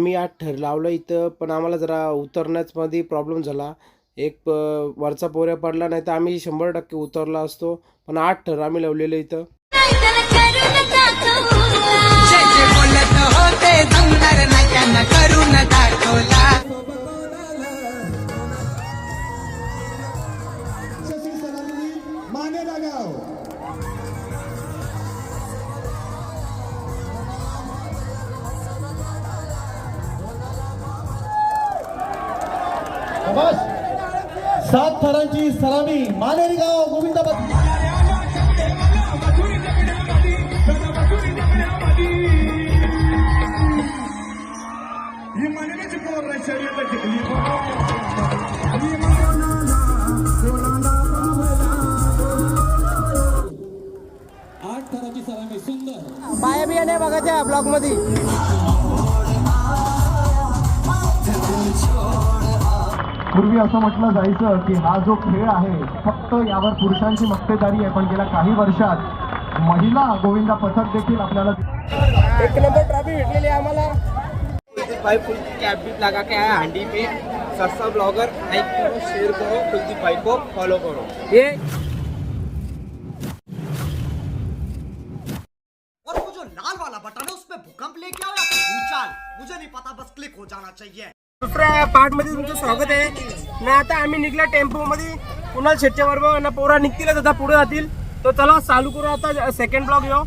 मी आज ठर लावलं इथं पण आम्हाला जरा उतरण्याचमध्ये प्रॉब्लेम झाला. एक प- वरचा पोऱ्या पडला नाही तर आम्ही शंभर टक्के उतरला असतो. पण आठ ठर आम्ही लावलेलं इथं. करून दाखवला. सात थरांची सलामी मानेरी गाव गोविंदाबाद. ही सुंदर. बाया बियाणे बघायच्या ब्लॉगमध्ये. पूर्वी असं म्हटलं जायचं की हा जो खेळ आहे फक्त यावर पुरुषांची मक्तेदारी आहे पण गेल्या काही वर्षात महिला गोविंदा पथक देखील आपल्याला एक नंबर ट्रॉफी भेटलेली आहे आम्हाला. भाई कुलदीप कैप भी लगा के आया हांडी पे सस्ता ब्लॉगर लाइक करो शेयर करो कुलदीप भाई को फॉलो करो। ये पार्टमध्ये पार्टमध्ये तुमचं स्वागत आहे. ना आता आम्ही निघला टेम्पो मध्ये कुणाल शेटच्या बरोबर ना पोरा निघतीलच आता पुढे जातील. तर चला चालू करू आता सेकंड ब्लॉग यो.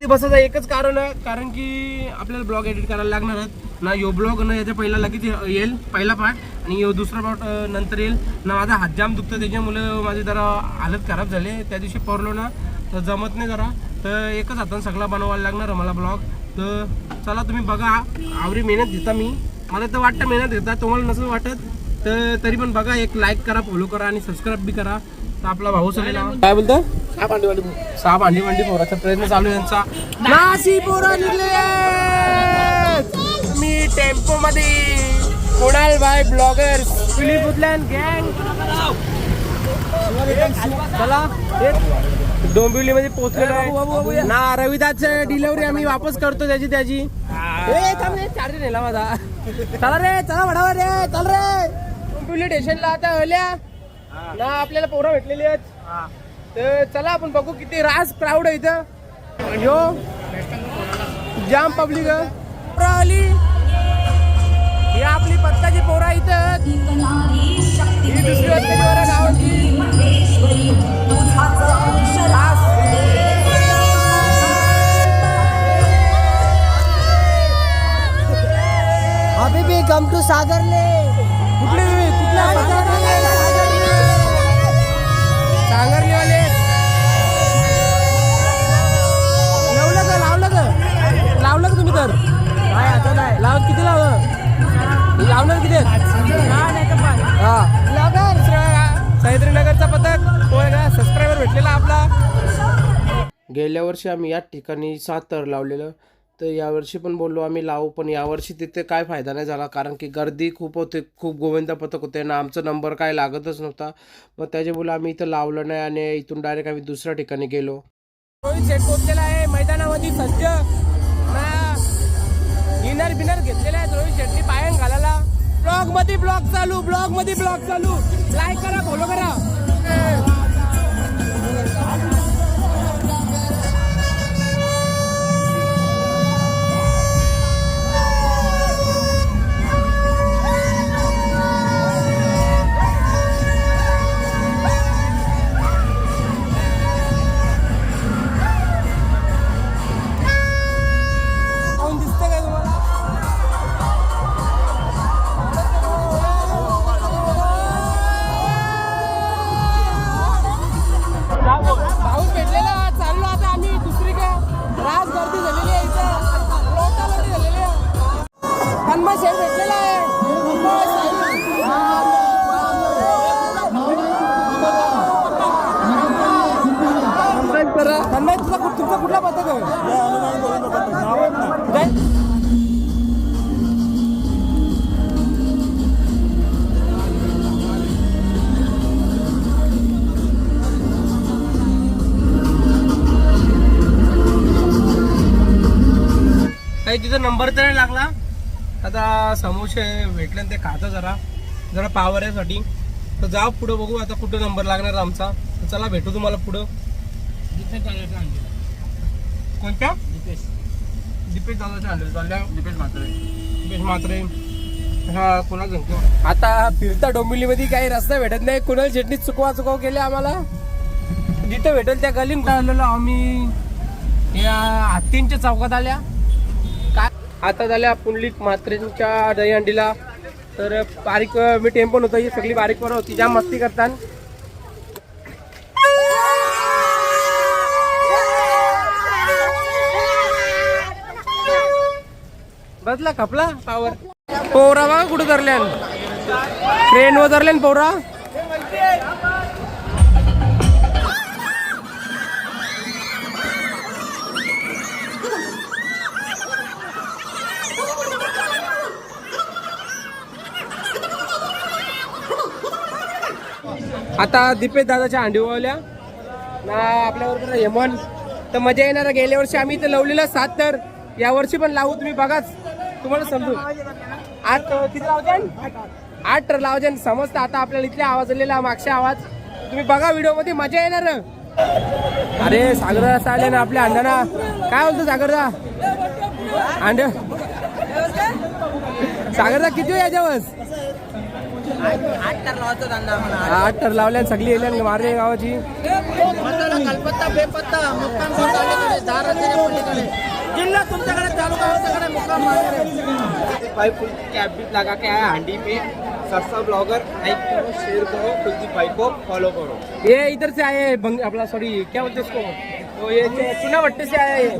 ते बसायचं एकच कारण आहे कारण की आपल्याला ब्लॉग एडिट करायला लागणार आहेत. ना यो ब्लॉग ना याच्या पहिला लगेच येईल पहिला पार्ट आणि यो दुसरा पार्ट नंतर येईल. ना माझा हातजाम दुखतं त्याच्यामुळे माझी जरा हालत खराब झाली. त्या दिवशी पडलो ना तर जमत नाही जरा. तर एकच हातानं सगळा बनवायला लागणार मला ब्लॉग तर चला तुम्ही बघा. आवरी मेहनत घेता मी. मला तर वाटतं मेहनत घेता तुम्हाला नसं वाटत तर तरी पण बघा एक लाईक करा फॉलो करा आणि सबस्क्राईब बी करा तर आपला भाऊ सगळे काय बोलतो सहा भांडी वांडी सहा भांडी वांडी पोराचा प्रयत्न चालू आहे यांचा नासी पोरं निघले मी टेम्पो मध्ये कुणाल भाई ब्लॉगर फिलिप उदलन गँग चला डोंबिवली मध्ये पोहोचलेलो आहे ना रविदास डिलिव्हरी आम्ही वापस करतो त्याची त्याची चार्जर नेला माझा चला रे चला वडावा रे चल रे. डोंबिवली स्टेशनला आता हल्या ना आपल्याला पोरं भेटलेली आहेत. तर चला आपण बघू किती रास क्राऊड आहे इथं. यो जाम पब्लिक आली. ही आपली पत्ताची पोरा इथं अभी भी कम टू सागरले कुठले? तुम्ही कुठल्या सांगरलीवाले लावलं का? लावलं का? लावलं का तुम्ही तर? काय आता नाही. लाव किती लावलं? लावलं किती? हा सह्याद्रीनगरचा पथक तो आहे का सबस्क्रायबर भेटलेला आपला. गेल्या वर्षी आम्ही याच ठिकाणी सात तर लावलेलं. तर यावर्षी पण बोललो आम्ही लावू पण यावर्षी तिथे काय फायदा नाही झाला. कारण की गर्दी खूप होते खूप गोविंदा पथक होते ना आमचा नंबर काय लागतच नव्हता. मग त्याच्यामुळे आम्ही इथं लावलं नाही आणि इथून डायरेक्ट आम्ही दुसऱ्या ठिकाणी गेलो. रोहित शेट आहे मैदानामध्ये सज्ज. इनर बिनर घेतलेला आहे रोहित शेट्टी पायन घालायला. ब्लॉगमध्ये ब्लॉग चालू ब्लॉगमध्ये ब्लॉग चालू. लाईक करा फॉलो करा. तन्मय तुझा कुठ- तुमचा कुठला पद्धत आहे? काय? काही तिथं नंबर तर नाही लागला. आता समोसे भेटले ना ते खातं जरा. जरा पावर यासाठी तर जाऊ पुढं बघू आता कुठं नंबर लागणार आमचा. तर चला भेटू तुम्हाला पुढं. कोणत्या? दीपेश दादाच्या हँडल चालल्या दीपेश म्हात्रे. दीपेश म्हात्रे. हा कुणाल आता फिरता डोंबिवलीमध्ये काही रस्ता भेटत नाही कुणाल चटणी चुकवा चुकव केले आम्हाला? जिथे भेटेल त्या गलीन आलेलो आम्ही. या हत्तींच्या चौकात आल्या. काय? आता झाल्या पुंडलिक म्हात्रेंच्या दहीहंडीला. तर बारीक मी टेम्पो होतो ही सगळी बारीक पोरं होती ज्या मस्ती करतात बसला खपला? पावर पोरा बघा कुठं धरल्यान. ट्रेन वर धरल्यान पोरा आता दीपेश दादाच्या हांडी वावल्या ना आपल्याबरोबर हेमन तर मजा येणार गेल्या वर्षी आम्ही इथं लावलेलं सात तर. या वर्षी पण लावू तुम्ही बघाच. तुम्हाला समजू? आठ किती लावते? आठ लावजन समजतं. आता आपल्याला इथल्या आवाज आलेला मागच्या आवाज. तुम्ही बघा व्हिडिओमध्ये मजा येणार अरे सागरदा आले ना आपल्या अंड्याना काय बोलतो सागरदा? अंड? सागरदा किती वेळ याच्यावर आठ तर लावल्या सगळी येल्या मारे गावाची. जिल्हा तुमच्याकडे तालुका भाई फुल कैप भी लगा के आया हांडी पे सस्ता ब्लॉगर लाइक करो शेयर करो कुलदीप भाई को फॉलो करो ये इधर से आए हैं, बंग अपना सॉरी क्या बोलते हैं इसको तो ये चुनावट्टे से आए हैं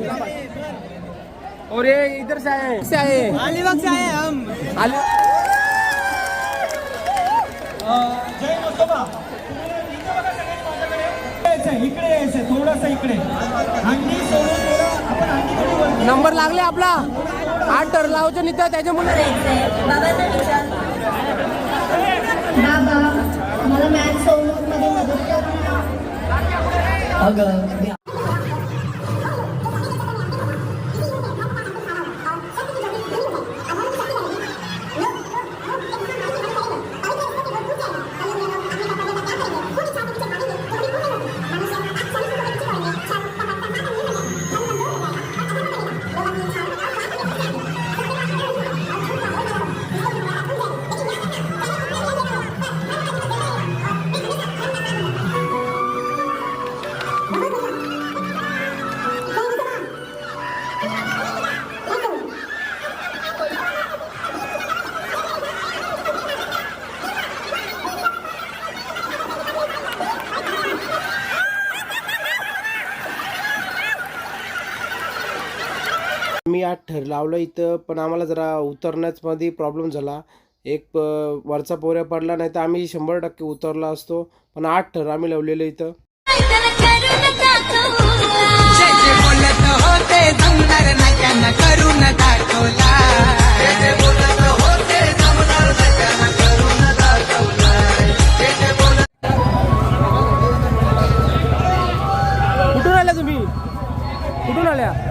और ये इधर से आए हैं से आए हैं अलीबाग से आए हम जय मस्तोबा इकडे यायचंय थोडस इकडे अंडी सोडून नंबर लागले आपला. आठ तर लावचे नाही तर त्याच्यामुळे. बाबा मला मॅथ्समध्ये मदत कर. मी लावलं इथं पण आम्हाला जरा उतरण्याच मध्ये प्रॉब्लेम झाला. एक प- वरचा पोऱ्या पडला नाही तर आम्ही शंभर टक्के उतरला असतो पण आठ ठर आम्ही लावलेलं इथं. कुठून आल्या तुम्ही? कुठून आल्या?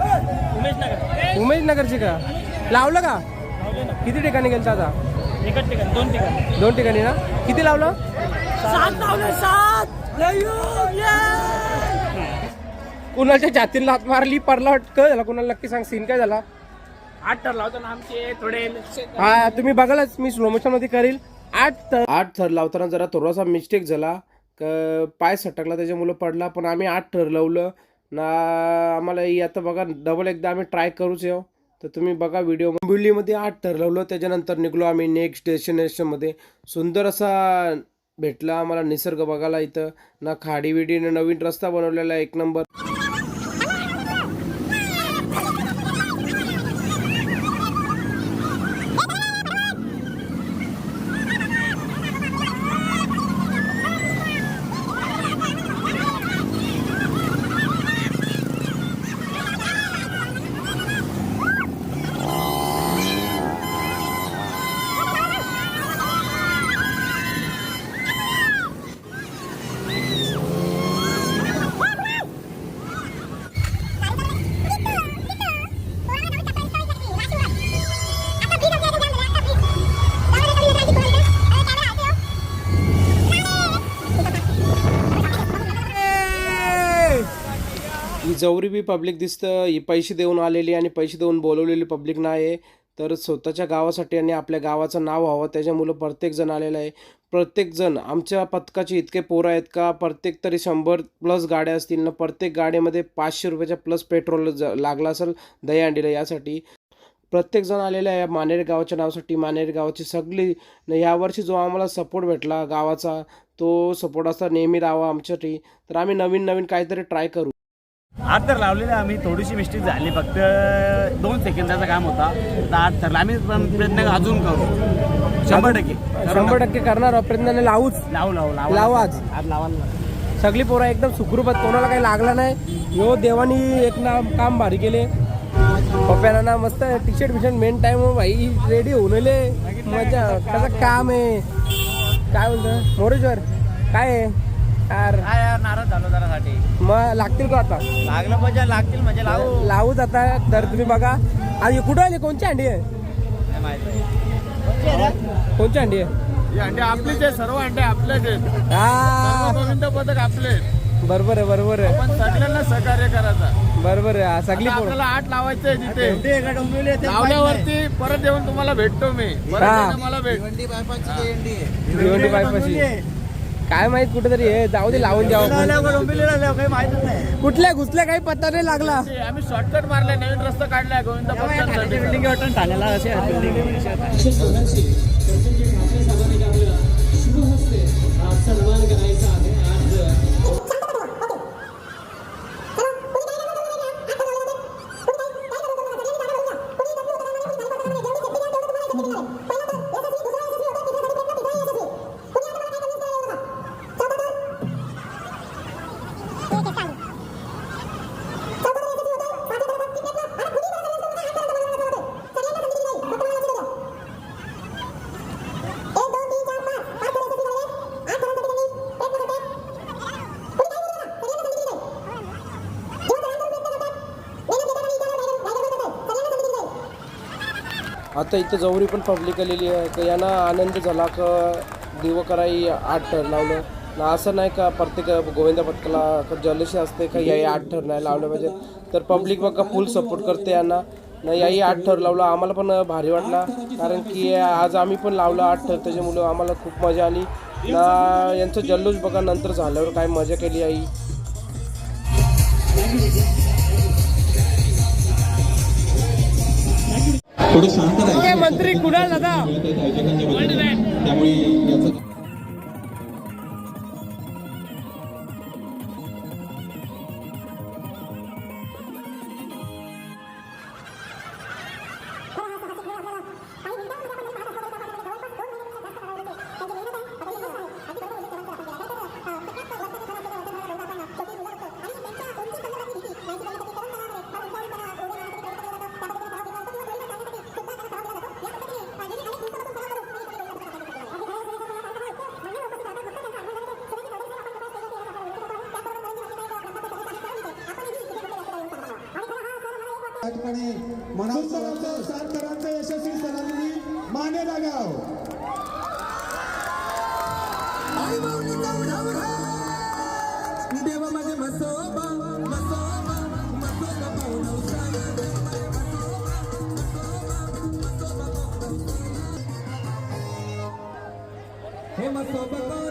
नगर उमेश नगरची का? लावलं का? किती ठिकाणी गेलं आता? एकच ठिकाणी दोन ठिकाणी. दोन ठिकाणी ना? किती लावलं? सात लावले सात! कुणाच्या छातीला लात मारली? पडला काय झाला? कुणाला नक्की सांग? सीन काय झाला? आठ ठरला होता ना आमचे थोडे हा तुम्ही बघालच. मी स्लो मोशनमध्ये करील. आठ थर आठ थर लावताना जरा थोडासा मिस्टेक झाला. क पाय सटकला त्याच्यामुळे पडला. पण आम्ही आठ थर लावलं. ना आम्हाला आता बघा डबल एकदा आम्ही ट्राय करूच येऊ हो. तर तुम्ही बघा व्हिडिओमध्ये आठ ठरवलं त्याच्यानंतर निघलो आम्ही नेक्स्ट डेस्टिनेशनमध्ये सुंदर असा भेटला आम्हाला निसर्ग बघायला इथं. ना खाडी विडी नवीन रस्ता बनवलेला एक नंबर बी पब्लिक दिसतं ही पैसे देऊन आलेली आणि पैसे देऊन बोलवलेली पब्लिक नाही आहे तर स्वतःच्या गावासाठी आणि आपल्या गावाचं नाव व्हावं त्याच्यामुळं प्रत्येकजण आलेलं आहे. प्रत्येकजण आमच्या पथकाचे इतके पोरं आहेत का प्रत्येक तरी शंभर प्लस गाड्या असतील ना प्रत्येक गाडीमध्ये पाचशे रुपयाच्या प्लस पेट्रोल ज लागला असेल दहीहंडीला यासाठी. प्रत्येकजण आलेला आहे मानेर गावाच्या नावासाठी मानेर गावाची सगळी यावर्षी जो आम्हाला सपोर्ट भेटला गावाचा तो सपोर्ट असा नेहमी राहावा आमच्यासाठी. तर आम्ही नवीन नवीन काहीतरी ट्राय करू. आठ तर लावलेलं आम्ही थोडीशी मिस्टेक झाली फक्त दोन सेकंदाचं काम होता. तर आठ ठरला आम्ही पण प्रयत्न अजून करू. शंभर टक्के. शंभर टक्के करणार प्रयत्न लावूच. लावू लावू लावू. लावू आज. आज लावायला सगळी पोरं एकदम सुखरूप आहेत कोणाला काही लागला नाही. यो देवानी एक ना काम भारी केले. पप्प्याला ना मस्त. टी शर्ट बिशर्ट मेन टाइम भाई रेडी होऊन आले. मजा. कसं काम आहे? काय बोलतो मोरेश्वर काय आहे? यार. काय यार नाराज झालो जरासाठी. मग लागतील का आता? लागलं पाहिजे लागतील म्हणजे लावू लावूच आता तर तुम्ही बघा. आणि कुठं आली कोणची अंडी आहे? माहिती. कोणची अंडी? आहे? ही अंडे आपलेच आहे सर्व अंडे आपलेच आहेत. हा. गोविंद पथक आपले आहेत. बरोबर आहे बरोबर आहे. पण सगळ्यांना सहकार्य करायचा. बरोबर आहे हा, सगळी आता पोरं. आपल्याला आठ लावायचे आहे तिथे लावल्यावरती परत येऊन तुम्हाला भेटतो मी. परत हा. येऊन मला भेट भिवंडी बायपाशी काय माहीत कुठेतरी हे जाऊ दे लावून जाऊ काही माहितच नाही. कुठल्या घुसल्या काही पत्ता नाही लागला. आम्ही शॉर्टकट मारलाय नवीन रस्ता काढलाय गोविंद पथकांसाठी बिल्डिंग वाटून ठाण्याला असे बिल्डिंग आता इथं जवरी पण पब्लिक आलेली आहे. तर यांना आनंद झाला का दिवकराई आठ ठर लावलं? ना असं नाही का प्रत्येक गोविंदा पथकाला जलशी असते का याही आठ ठर नाही लावलं पाहिजे? तर पब्लिक बघा फुल सपोर्ट करते यांना. नाही याही आठ ठर लावलं. आम्हाला पण भारी वाटला. कारण की आज आम्ही पण लावलं आठ ठर त्याच्यामुळं आम्हाला खूप मजा आली. ना यांचं जल्लोष बघा नंतर झाल्यावर काय मजा केली आई? थोडं शांत राहायचं. मंत्री कुणाल दादा हरियाणा संत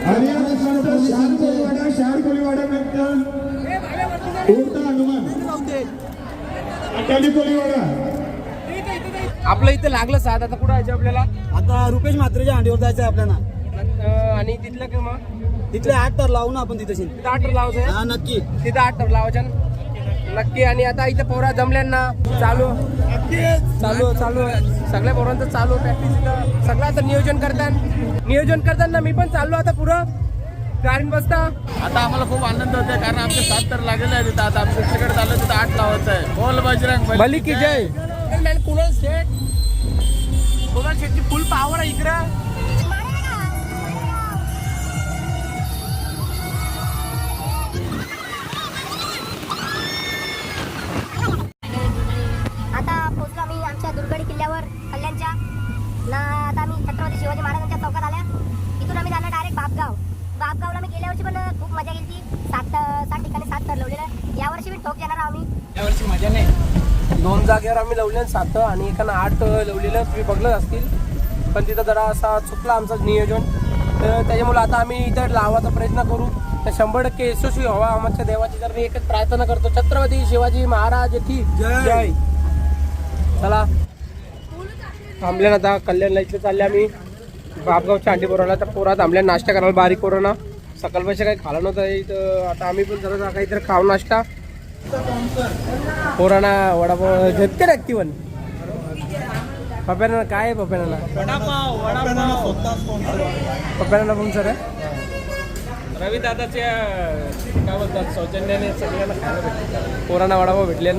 शार कोलीवाडा शार कोलीवाडा नंतर उडता हनुमान? अटाली कोलीवाडा आपलं इथं लागलं साथ आता कुठं जायचं आपल्याला? आता रुपेश म्हात्रेच्या हांडीवर जायचं आहे आपल्याला आणि तिथलं काय मग तिथले आठ तर लावू ना आपण तिथे तिथं आठ तर लावायचं हा नक्की. तिथं आठ तर लावायच्या नक्की आणि आता इथं पोरा जमल्यांना चालू. चालू चालू. सगळ्या पोरांचं चालू प्रॅक्टिस इथं. सगळं आता नियोजन करतात नियोजन करताना मी पण चाललो आता पुढं. गाडीन बसता. आता आम्हाला खूप आनंद होतोय कारण आमचे सात तर लागलेले आहे तिथं आता आम्ही दुसरीकडे चाललो तिथं आठ लावायचं आहे बोल बजरंग बली. भली की जय? कुणाल शेट कुणाल शेटची फुल पावर आहे इकडं. जागेवर आम्ही लवले सात आणि एकानं आठ लवलेलं. तुम्ही बघलं असतील. पण तिथं जरा असा चुकला आमचं नियोजन. तर त्याच्यामुळे आता आम्ही इथं लावायचा प्रयत्न करू. तर शंभर टक्के यशस्वी व्हावा आमच्या देवाची. तर मी एकच प्रार्थना करतो. छत्रपती शिवाजी महाराज की जय. चला. थांबल्या ना आता कल्याणला इथे चालले आम्ही. बापगावच्या अंडी पोराला तर पोरा थांबल्या. नाश्ता करायला बारीक पोरांना सकाळ पैसे काही खाला नव्हतं. इथं आता आम्ही पण जरा काहीतरी खाऊ नाश्ता. पोराना वडापाव घेतके नक्की पण. पप्याना काय आहे पप्याना पप्याना पण सर रवी दादाच्या काय बोलतात सौजन्याने सगळ्यांना खायला भेटले. पोरांना वडापाव भेटले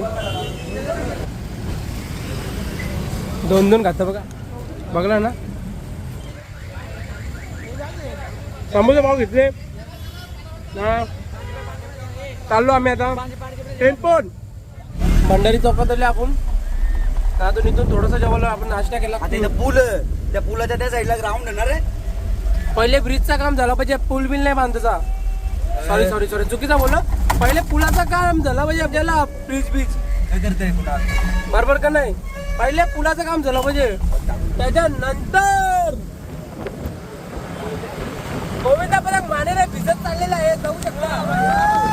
दोन दोन खातं बघा. बघला ना. समोसा पाव घेतले. ना चाललो आम्ही आता. पण. भंडारी चौकात आले आपण. त्यातून इथून थोडंसं जेवलं आपण नाश्ता केला. पूल त्या पुलाच्या त्या साईडला ग्राउंड येणार आहे पहिले ब्रिजचं काम झालं पाहिजे पूल बिल नाही बांधायचा. सॉरी सॉरी सॉरी चुकीचा बोललो. पहिले पुलाचं काम झालं पाहिजे आपल्याला. ब्रिज ब्रिज काय करताय बरोबर का नाही? पहिले पुलाचं काम झालं पाहिजे. त्याच्यानंतर गोविंदा पदक मानेला भिजत चाललेला आहे जाऊ शकला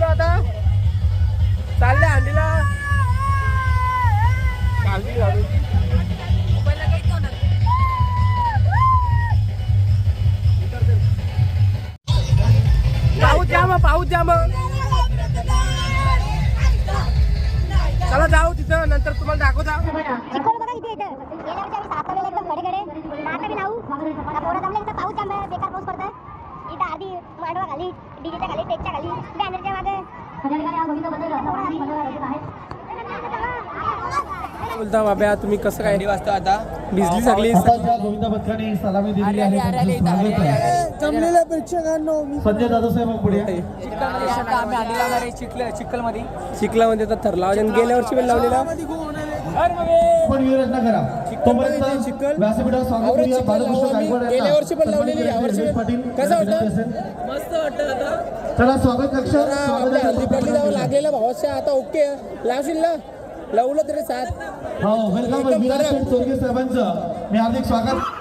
पोहोचलो आता. चालले हंडीला काळजी घालून. पाऊस जा मग पाऊस जा मग. चला जाऊ तिथं नंतर तुम्हाला दाखवता पाऊस आधी मांडवा खाली डीजेच्या खाली टेकच्या खाली बॅनरच्या मागे बोलता बाब्या तुम्ही कसं काय वाजता आता गोविंदा सलामी दिलेली आहे. जमलेल्या प्रेक्षकांनो संजय पुढे चिखल चिखलमध्ये. चिखलामध्ये तर ठरला आणि गेल्या वर्षी पण लावलेला. पण करा. गेल्या वर्षी पण लावलेली, यावर्षी कसं. मस्त वाटतं चला स्वागत कक्ष पडली जावं लागलेलं भावाच्या आता ओके. लावशील ना? लावलं तरी साथ. हो वेलकम साहेबांचं. मी हार्दिक स्वागत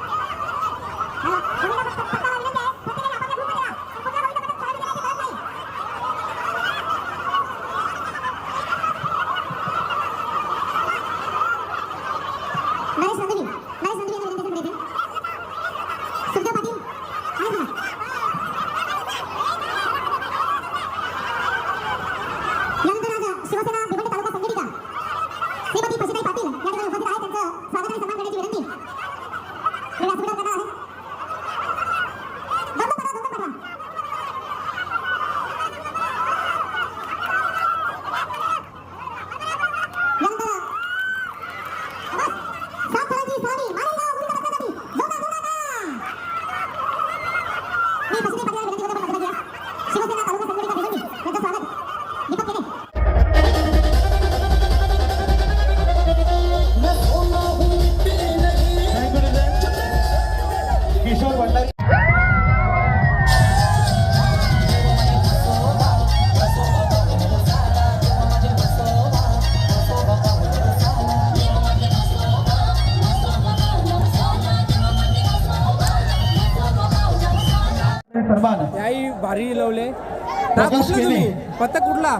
प्रकाश केने पत्ता कुठला?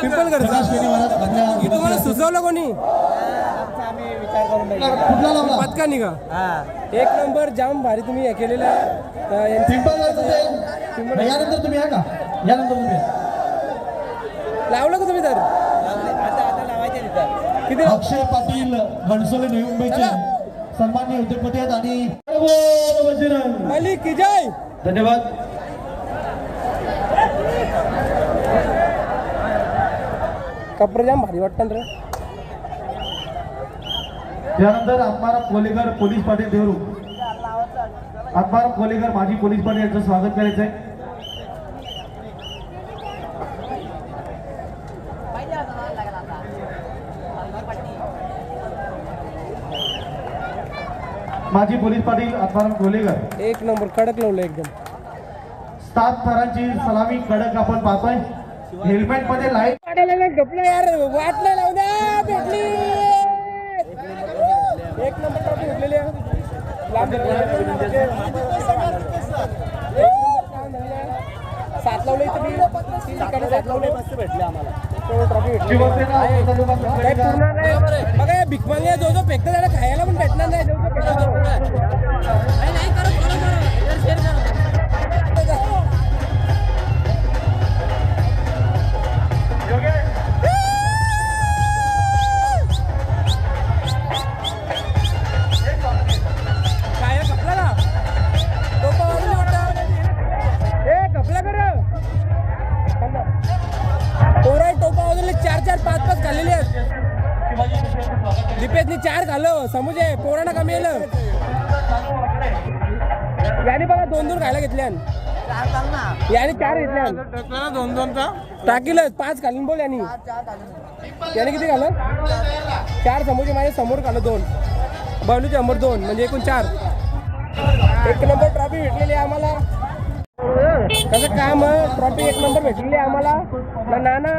पिंपलगडचा हे तुम्हाला सुचवलं कोणी? कुठला लावला? पत्का निघा. एक नंबर जाम भारी तुम्ही हे केलेलं आहे. यांची- यानंतर तुम्ही आहे का? यानंतर तुम्ही आहे. लावलं का तुम्ही तर? किती अक्षय पाटील घणसोली नवी मुंबईचे सन्माननीय उद्योगपती आहेत आणि बोल बजरंग. मालिक की जय! धन्यवाद. कपडे जाम भारी वाटतात रे. यानंतर आत्माराम कोलेकर पोलीस पाटील देवरू. आत्माराम कोलेकर माजी पोलीस पाटील यांचं स्वागत करायचं आहे. माजी पोलीस पाटील आत्माराम कोलेकर. एक नंबर कडक लावलं एकदम. सात थरांची सलामी कडक आपण पाहतोय. हेल्मेटमध्ये लाइट वाटायला गपलं यार वाट नाही लावू द्या भेटली. एक नंबर ट्रॉफी लांब सात लावले भेटले आम्हाला ट्रॉफी भेटली. बघा जो जो फेकतं त्याला खायला पण भेटणार नाही. जो जो फेकतं. त्यातली चार खाल्लं समजे पोरांना कमी येलं याने बघा दोन दोन खायला घेतल्यान. याने चार घेतल्यान. दोन दोनचा टाकीलच पाच घालून बोल यांनी. याने किती घाल चार समोरचे माझ्यासमोर घालं दोन. बबलूच्या समोर दोन म्हणजे एकूण चार. एक नंबर ट्रॉफी भेटलेली आहे आम्हाला. कसं काम ट्रॉफी एक नंबर भेटलेली आम्हाला. ना नाना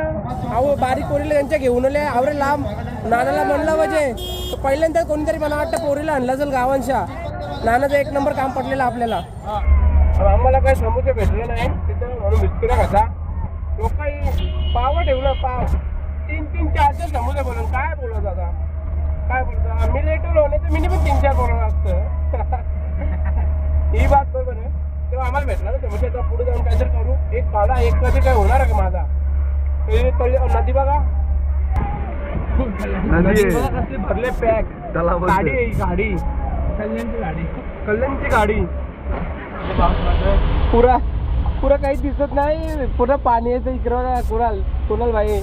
अहो बारीक पोरीला त्यांच्या घेऊन आले. आवरे लांब. नानाला म्हणलं म्हणजे पहिल्यांदा कोणीतरी मला वाटतं पोरीला आणलं जर गावांच्या. नानाचं एक नंबर काम पडलेलं आपल्याला. आम्हाला काही समुद्र भेटले नाही. तिथं म्हणून बिस्किटा खाता. तो काही पाव ठेवलं पाव. तीन तीन चार चार समोसे बोलून काय बोलत आता काय बोलतो मी लेटर होणे तर मिनिमम तीन चार बोलणार असतं. ही बात बरोबर आहे. तेव्हा आम्हाला भेटला ना समोसे पुढे जाऊन काहीतरी करू. एक काढा एक कधी काय होणार आहे का माझा? नदी बघा. नदी कसली भरले पॅक गाडी आहे. ही गाडी. कल्याणची गाडी. कल्याणची गाडी. पुरा पुरा काही दिसत नाही. पुरा पाणी येतं इकडं कुणाल कुणाल भाई.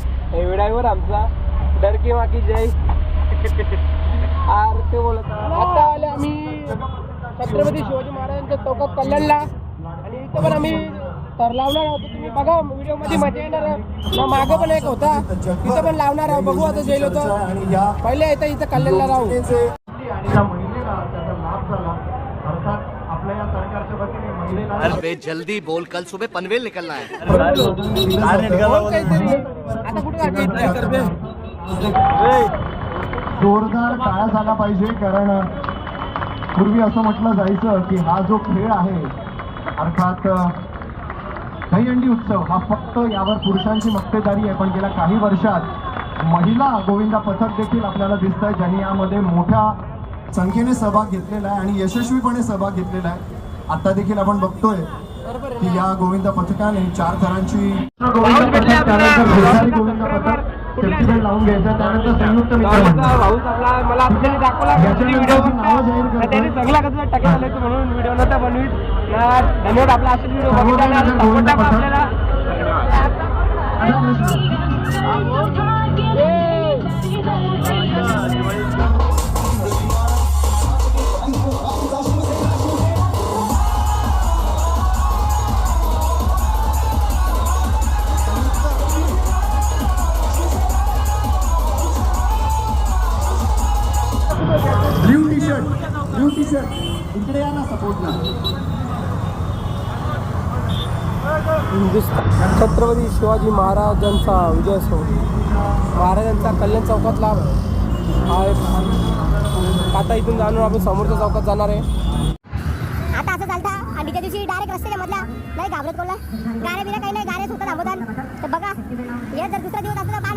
ड्रायव्हर आमचा. डरकी माकी जय. आर ते बोलत आता आले आम्ही. छत्रपती शिवाजी महाराजांच्या चौकात कल्याणला. आणि इथं पण आम्ही तर लावणार आहोत तुम्ही बघा व्हिडिओमध्ये मजा येणार आहे ना मागं पण एक होता इथं पण लावणार आहोत बघू आता जेल होतं पहिले येतं इथं कल्याणला राहू आणि त्या महिलेला त्याचा लाभ झाला अर्थात आपल्या या सरकारच्या वतीने महिलेला अरे जल्दी बोल कल सुबह पनवेल निकलना है आता कुठं जोरदार टाळा झाला पाहिजे कारण पूर्वी असं म्हटलं जायचं की हा जो खेळ आहे अर्थात दहीहंडी उत्सव हा फक्त यावर पुरुषांची मक्तेदारी आहे पण गेल्या काही वर्षात महिला गोविंदा पथक देखील आपल्याला दिसत आहे ज्यांनी यामध्ये मोठ्या संख्येने सहभाग घेतलेला आहे आणि यशस्वीपणे सहभाग घेतलेला आहे. आता देखील आपण बघतोय की या गोविंदा पथकाने चार थरांची गोविंदा पथक त्यानंतर गोविंदा पथक सेफ्टी बेल्ट लावून घ्यायचा त्यानंतर संयुक्त मित्र मंडळ. भाऊ आपला मला आपल्याला दाखवला. व्हिडिओ त्यांनी सगळा कसं टक्के झाले म्हणून व्हिडिओ नव्हता बनवीत. ना, धन्यवाद आपला असेच व्हिडिओ बघितला आपल्याला? टी शर्ट इकडे या ना सपोर्टला छत्रपती शिवाजी महाराजांचा विजय असो महाराजांचा कल्याण चौकातला हा एक आता इथून जाणून आपण समोरच्या चौकात जाणार आहे. आता असं चालतं थंडीच्या दिवशी डायरेक्ट रस्त्याच्या मधल्या नाही घाबरत कोणला? गाड्या बिऱ्या काही नाही गाड्या सुद्धा थांबवतात तर बघा हे जर दुसरा दिवस असला पान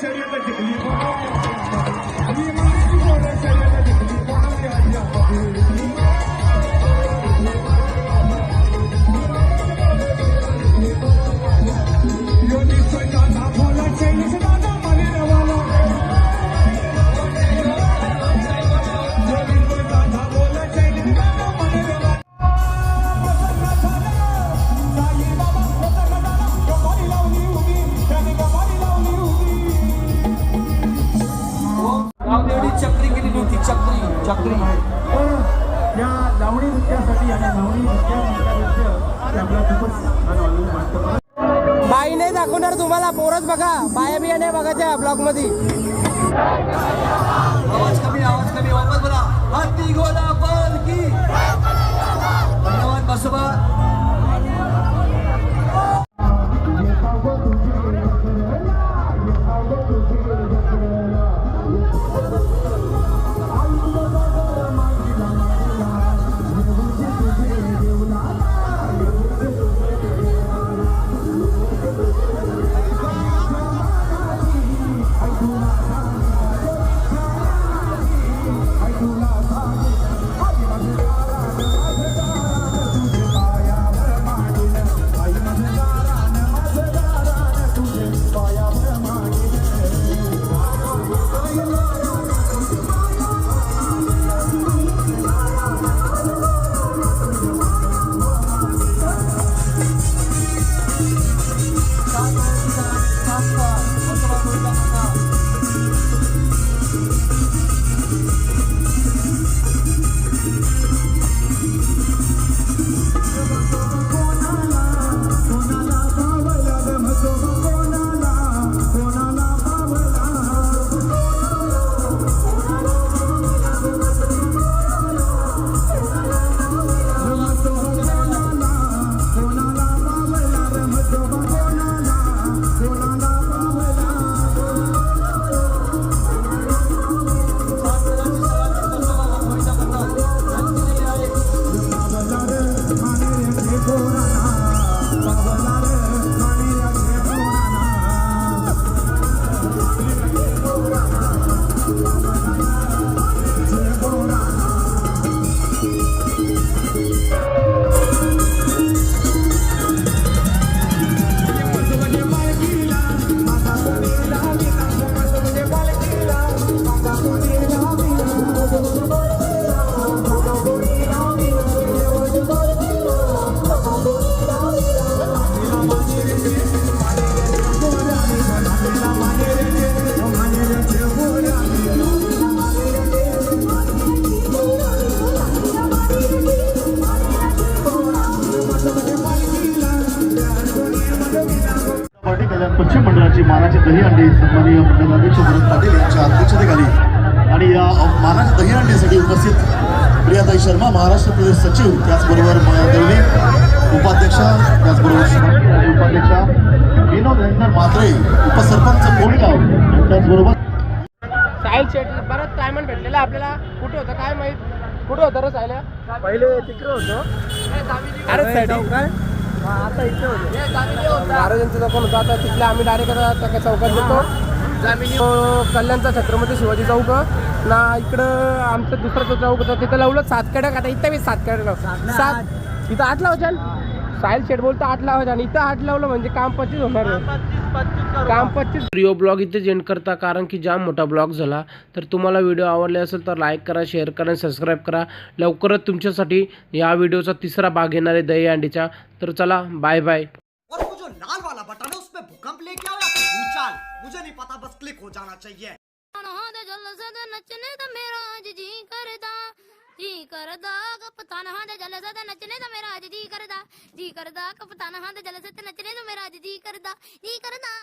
家人的给个 दाखवणार तुम्हाला पोरच बघा. बाया बिया नाही बघा त्या ब्लॉगमध्ये. आवाज कमी आवाज कमी वापस बोला. हाती घोडा पालखी. बराच टायमन भेटलेला आपल्याला? कुठे होतं? काय माहीत? कुठे होतं रे सायल्या? पहिले तिकडे होतो. अरे काय? आता इथे होतो. महाराजांचं दुकान होतं. आता तिथले आम्ही डायरेक्ट त्या चौकात येतो तो कल्याणचा छत्रपती शिवाजी चौक. ना इकडं आमचं दुसरं चौक होता. तिथं लावलं सात कडक आता इथं बी सात कडक सात इथं आठ लावायच्या साहिल शेट बोलतो आठ लावायच्या आणि इथं आठ लावलं म्हणजे काम पच्चीस होणार आहे. काम पच्चीस. व्हिडिओ ब्लॉग इथे जेंड करता कारण की जाम मोठा ब्लॉग झाला. तर तुम्हाला व्हिडिओ आवडले असेल तर लाईक करा शेअर करा आणि सबस्क्राईब करा. लवकरच तुमच्यासाठी या व्हिडिओचा तिसरा भाग येणार आहे दही अंडीचा. तर चला बाय बाय और वो जो लाल वाला बटन है उसमें भूकंप लेके आओ या फिर भूचाल। मुझे नहीं पता बस क्लिक हो जाना चाहिए। नचने तो मेरा आज जी करदा जी करदा कपतान हाँ दे जल सद नचने तो मेरा आज जी करदा जी करदा कपतान हाँ दे जल सद नचने तो